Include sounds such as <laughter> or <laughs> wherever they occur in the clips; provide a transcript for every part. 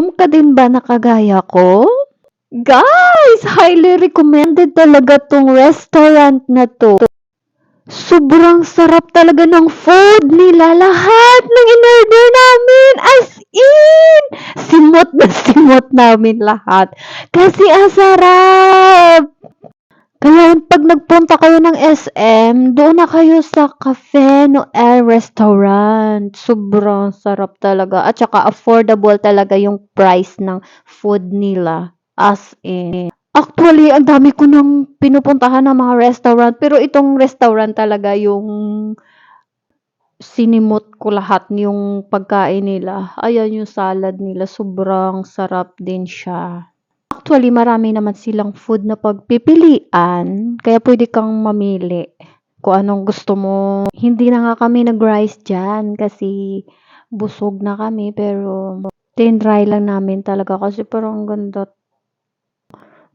Nagugutom ka din ba na kagaya ko? Guys, highly recommended talaga tong restaurant na to. Sobrang sarap talaga ng food nila. Lahat ng in-order namin. As in! Simot na <laughs> simot namin lahat. Kasi ang sarap! Nagpunta kayo ng SM, doon na kayo sa Cafe Noel Restaurant. Sobrang sarap talaga. At saka affordable talaga yung price ng food nila. As in. Actually, ang dami ko nang pinupuntahan ng mga restaurant. Pero itong restaurant talaga yung sinimot ko lahat yung pagkain nila. Ayan yung salad nila. Sobrang sarap din siya. Actually, marami naman silang food na pagpipilian. Kaya pwede kang mamili kung anong gusto mo. Hindi na nga kami nag-rice dyan kasi busog na kami. Pero tinry lang namin talaga kasi parang ang ganda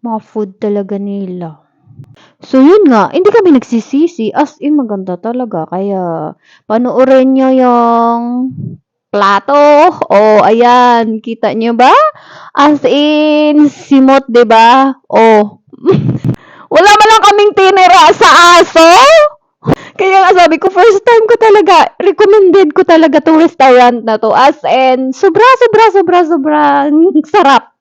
mga food talaga nila. So, yun nga, hindi kami nagsisisi. As in, maganda talaga. Kaya, panoorin nyo yung plato. O, ayan. Kita nyo ba? As in, simot, ba? Oh. <laughs> Wala man lang kaming tinira sa aso. Kaya nga sabi ko, first time ko talaga, recommended ko talaga tong restaurant na to. As in, sobra, sobra, sobra, sobra, <laughs> sarap.